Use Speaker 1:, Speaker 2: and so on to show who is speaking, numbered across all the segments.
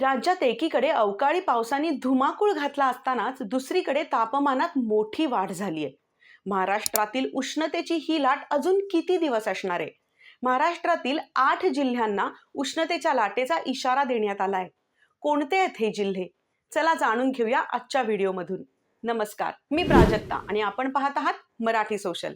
Speaker 1: राज्यात एकीकडे अवकाळी पावसाने धुमाकूळ घातला असतानाच दुसरीकडे तापमानात मोठी वाढ झाली आहे. महाराष्ट्रातील उष्णतेची ही लाट अजून किती दिवस असणार आहे? महाराष्ट्रातील आठ जिल्ह्यांना उष्णतेच्या लाटेचा इशारा देण्यात आला आहे. कोणते आहेत हे जिल्हे? चला जाणून घेऊया आजच्या व्हिडिओमधून. नमस्कार मी प्राजक्ता आणि आपण पाहत आहात मराठी सोशल.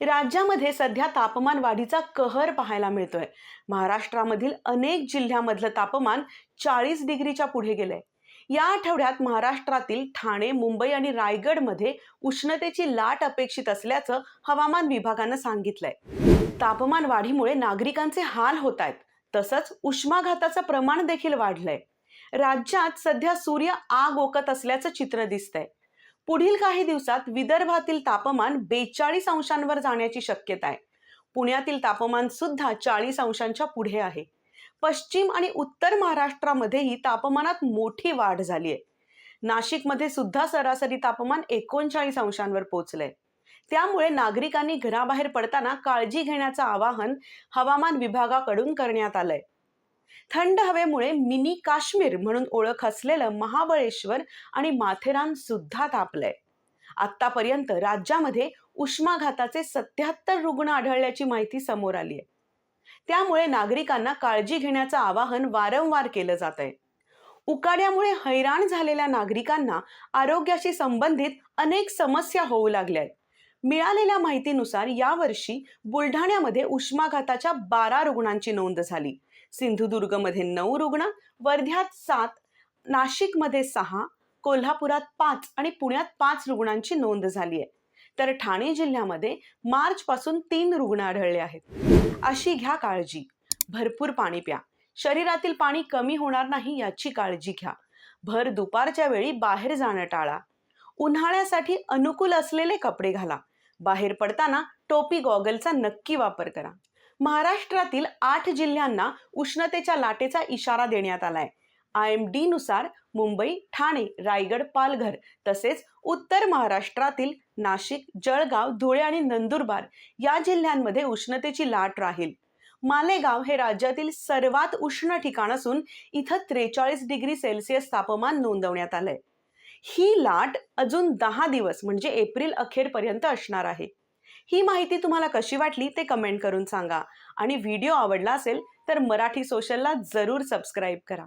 Speaker 1: राज्यामध्ये सध्या तापमान वाढीचा कहर पाहायला मिळतोय. महाराष्ट्रामधील अनेक जिल्ह्यामधलं तापमान चाळीस डिग्रीच्या पुढे गेलंय. या आठवड्यात महाराष्ट्रातील ठाणे मुंबई आणि रायगडमध्ये उष्णतेची लाट अपेक्षित असल्याचं हवामान विभागानं सांगितलंय. तापमान वाढीमुळे नागरिकांचे हाल होत आहेत. तसंच उष्माघाताचं प्रमाण देखील वाढलंय. राज्यात सध्या सूर्य आग ओकत असल्याचं चित्र दिसतंय. पुढील काही दिवसात विदर्भातील तापमान बेचाळीस अंशांवर जाण्याची शक्यता आहे. पुण्यातील तापमान सुद्धा चाळीस अंशांच्या पुढे आहे. पश्चिम आणि उत्तर महाराष्ट्रामध्येही तापमानात मोठी वाढ झाली आहे. नाशिकमध्ये सुद्धा सरासरी तापमान एकोणचाळीस अंशांवर पोहोचलंय. त्यामुळे नागरिकांनी घराबाहेर पडताना काळजी घेण्याचं आवाहन हवामान विभागाकडून करण्यात आलंय. थंड हवेमुळे मिनी काश्मीर म्हणून ओळख असलेलं महाबळेश्वर आणि माथेरान सुद्धा तापलंय. आतापर्यंत राज्यामध्ये उष्माघाताचे सत्याहत्तर रुग्ण आढळल्याची माहिती समोर आली आहे. त्यामुळे नागरिकांना काळजी घेण्याचं आवाहन वारंवार केलं जात आहे. उकाड्यामुळे हैराण झालेल्या नागरिकांना आरोग्याशी संबंधित अनेक समस्या होऊ लागल्या आहेत. मिळालेल्या माहितीनुसार यावर्षी बुलढाण्यामध्ये उष्माघाताच्या बारा रुग्णांची नोंद झाली. सिंधुदुर्गमध्ये नऊ रुग्ण वर्ध्यात सात नाशिकमध्ये सहा कोल्हापुरात पाच आणि पुण्यात पाच रुग्णांची नोंद झाली आहे तर ठाणे जिल्ह्यामध्ये मार्च पासून तीन रुग्ण आढळले आहेत. अशी घ्या काळजी. भरपूर पाणी प्या. शरीरातील पाणी कमी होणार नाही याची काळजी घ्या. भर दुपारच्या वेळी बाहेर जाणं टाळा. उन्हाळ्यासाठी अनुकूल असलेले कपडे घाला. बाहेर पडताना टोपी गॉगलचा नक्की वापर करा. महाराष्ट्रातील आठ जिल्ह्यांना उष्णतेच्या लाटेचा इशारा देण्यात आलाय. आय एम डी नुसार मुंबई ठाणे रायगड पालघर तसेच उत्तर महाराष्ट्रातील नाशिक जळगाव धुळे आणि नंदुरबार या जिल्ह्यांमध्ये उष्णतेची लाट राहील. मालेगाव हे राज्यातील सर्वात उष्ण ठिकाण असून इथं त्रेचाळीस डिग्री सेल्सिअस तापमान नोंदवण्यात आलंय. ही लाट अजून दहा दिवस म्हणजे एप्रिल अखेरपर्यंत असणार आहे. ही माहिती तुम्हाला कशी वाटली ते कमेंट करून सांगा. आणि व्हिडिओ आवडला असेल तर मराठी सोशलला जरूर सबस्क्राईब करा.